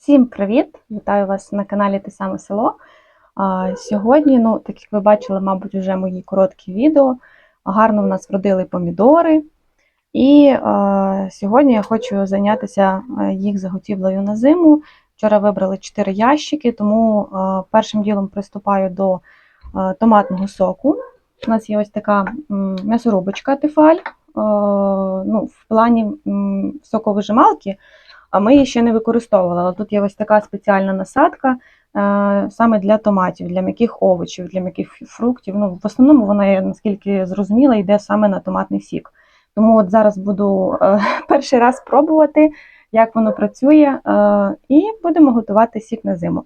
Всім привіт! Вітаю вас на каналі Те саме село. Сьогодні, ну, так як ви бачили, мабуть, вже мої короткі відео. Гарно в нас вродили помідори. І а, сьогодні я хочу зайнятися е, їх заготівлею на зиму. Вчора вибрали 4 ящики, тому а, першим ділом приступаю до а, томатного соку. У нас є ось така м'ясорубочка Тефаль. Е, ну, в плані м, соковижималки а ми її ще не використовували. Але тут є ось така спеціальна насадка е, саме для томатів, для м'яких овочів, для м'яких фруктів. Ну, в основному вона, наскільки зрозуміла, йде саме на томатний сік. Тому от зараз буду е, перший раз пробувати, як воно працює, е, і будемо готувати сік на зиму.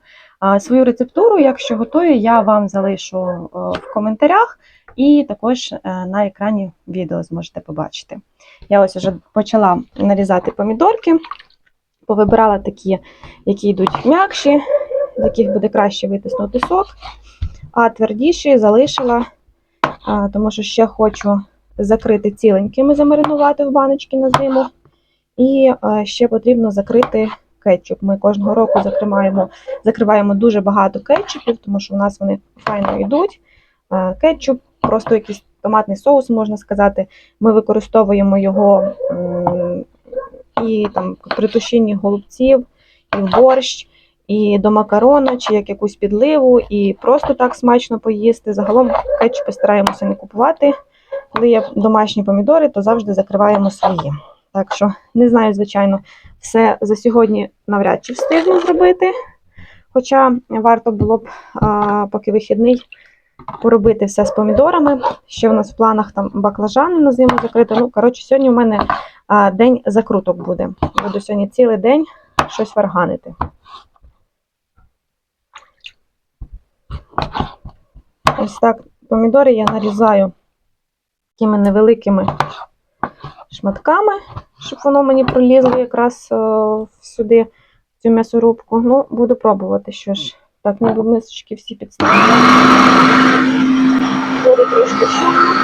Свою рецептуру, якщо готую, я вам залишу в коментарях. І також на екрані відео зможете побачити. Я ось вже почала нарізати помідорки повибирала такі, які йдуть м'якші, з яких буде краще витиснути сок, а твердіші залишила, тому що ще хочу закрити ціленькими, замаринувати в баночки на зиму. І ще потрібно закрити кетчуп. Ми кожного року закриваємо, закриваємо дуже багато кетчупів, тому що в нас вони файно йдуть. Кетчуп, просто якийсь томатний соус, можна сказати. Ми використовуємо його і там при голубців, і в борщ, і до макарона, чи як якусь підливу, і просто так смачно поїсти. Загалом кетчупи стараємося не купувати. Коли є домашні помідори, то завжди закриваємо свої. Так що не знаю, звичайно, все за сьогодні навряд чи встигну зробити. Хоча варто було б, а, поки вихідний, поробити все з помідорами. Ще в нас в планах там баклажани на зиму закрити. Ну, коротше, сьогодні в мене а, день закруток буде. Буду сьогодні цілий день щось варганити. Ось так помідори я нарізаю такими невеликими шматками, щоб воно мені пролізло якраз о, сюди, в цю м'ясорубку. Ну, буду пробувати, що ж. Так, ніби мисочки всі підставили. Буде трошки шумно.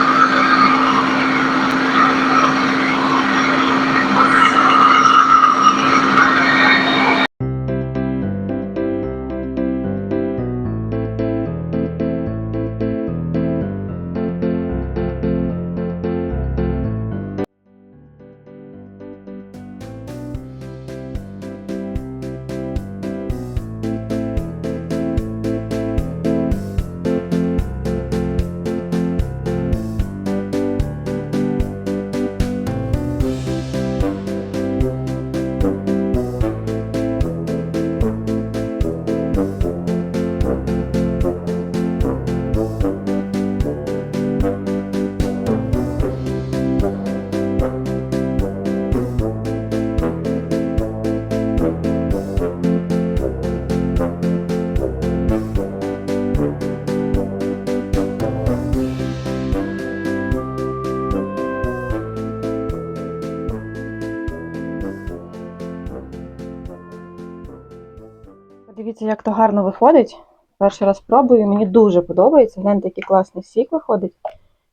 Подивіться, як то гарно виходить. Перший раз пробую, мені дуже подобається. Гляньте, який класний сік виходить.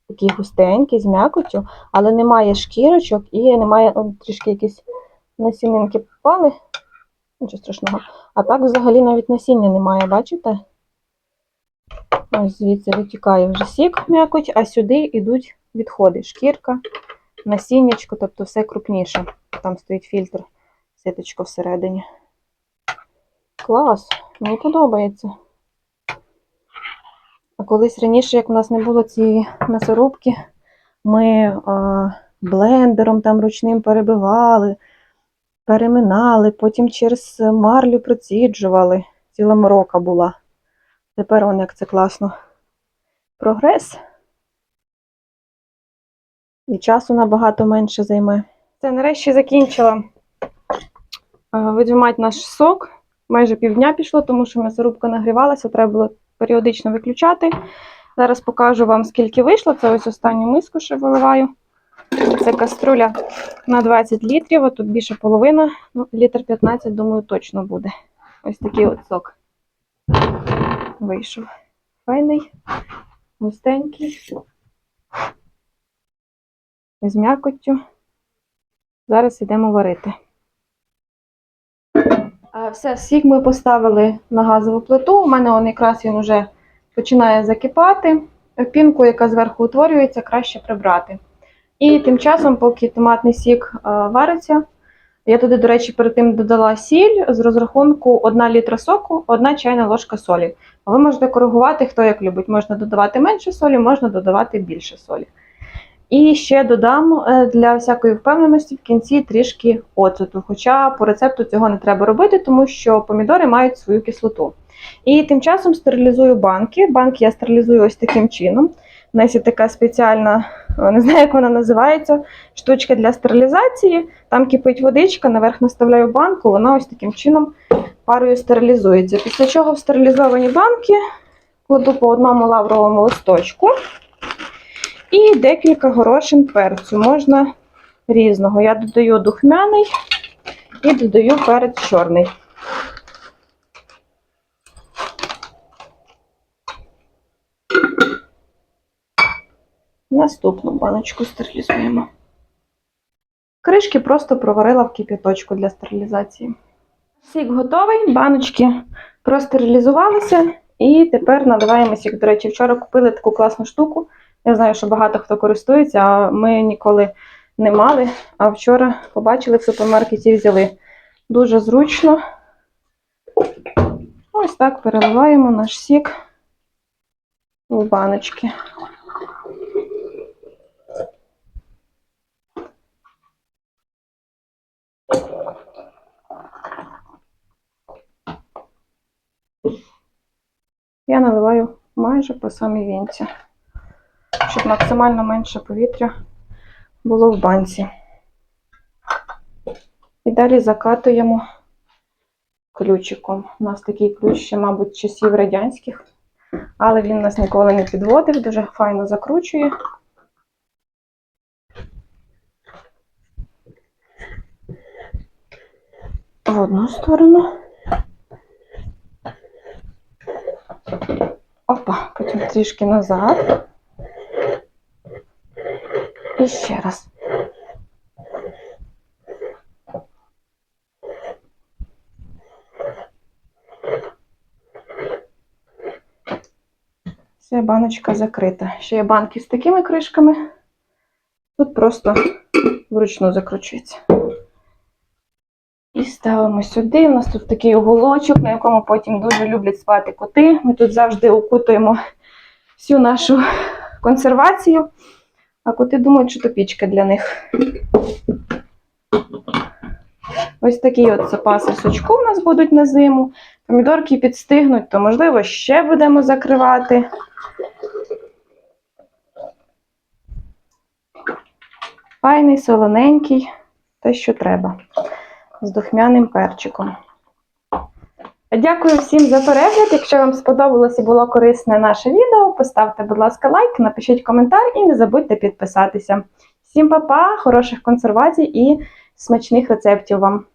Такий густенький, з м'якотю, але немає шкірочок і немає он, трішки якісь насінинки попали. Нічого страшного. А так взагалі навіть насіння немає, бачите? Ось звідси витікає вже сік м'якоть, а сюди йдуть відходи. Шкірка, насіннячко, тобто все крупніше. Там стоїть фільтр, ситочко всередині. Клас, мені подобається. А колись раніше, як у нас не було цієї м'ясорубки, ми а, блендером там ручним перебивали, переминали, потім через марлю проціджували. Ціла морока була. Тепер он як це класно. Прогрес. І часу набагато менше займе. Це нарешті закінчила а, наш сок майже півдня пішло, тому що м'ясорубка нагрівалася, треба було періодично виключати. Зараз покажу вам, скільки вийшло. Це ось останню миску ще виливаю. Це каструля на 20 літрів, а тут більше половина, ну, літр 15, думаю, точно буде. Ось такий от сок вийшов. Файний, густенький, з м'якоттю. Зараз йдемо варити. Все, сік ми поставили на газову плиту. У мене он якраз він вже починає закипати. Пінку, яка зверху утворюється, краще прибрати. І тим часом, поки томатний сік вариться, я туди, до речі, перед тим додала сіль з розрахунку 1 літра соку, 1 чайна ложка солі. Ви можете коригувати, хто як любить. Можна додавати менше солі, можна додавати більше солі. І ще додам е, для всякої впевненості в кінці трішки оцету. Хоча по рецепту цього не треба робити, тому що помідори мають свою кислоту. І тим часом стерилізую банки. Банки я стерилізую ось таким чином. У нас є така спеціальна, е, не знаю, як вона називається, штучка для стерилізації. Там кипить водичка, наверх наставляю банку, вона ось таким чином парою стерилізується. Після чого в стерилізовані банки кладу по одному лавровому листочку. І декілька горошин перцю. Можна різного. Я додаю духмяний і додаю перець чорний. Наступну баночку стерилізуємо. Кришки просто проварила в кип'яточку для стерилізації. Сік готовий, баночки простерилізувалися. І тепер наливаємо сік. До речі, вчора купили таку класну штуку. Я знаю, що багато хто користується, а ми ніколи не мали. А вчора побачили в супермаркеті взяли. Дуже зручно. Ось так переливаємо наш сік у баночки. Я наливаю майже по самій вінці щоб максимально менше повітря було в банці. І далі закатуємо ключиком. У нас такий ключ ще, мабуть, часів радянських, але він нас ніколи не підводив, дуже файно закручує. В одну сторону. Опа, потім трішки назад. І ще раз. Все, баночка закрита. Ще є банки з такими кришками. Тут просто вручну закручується. І ставимо сюди. У нас тут такий уголочок, на якому потім дуже люблять спати коти. Ми тут завжди укутуємо всю нашу консервацію. А коти думають, що то пічка для них. Ось такі от запаси сучку у нас будуть на зиму. Помідорки підстигнуть, то, можливо, ще будемо закривати. Файний, солоненький, те, що треба. З духмяним перчиком. Дякую всім за перегляд. Якщо вам сподобалося і було корисне наше відео, поставте, будь ласка, лайк, напишіть коментар і не забудьте підписатися. Всім па-па, хороших консервацій і смачних рецептів вам!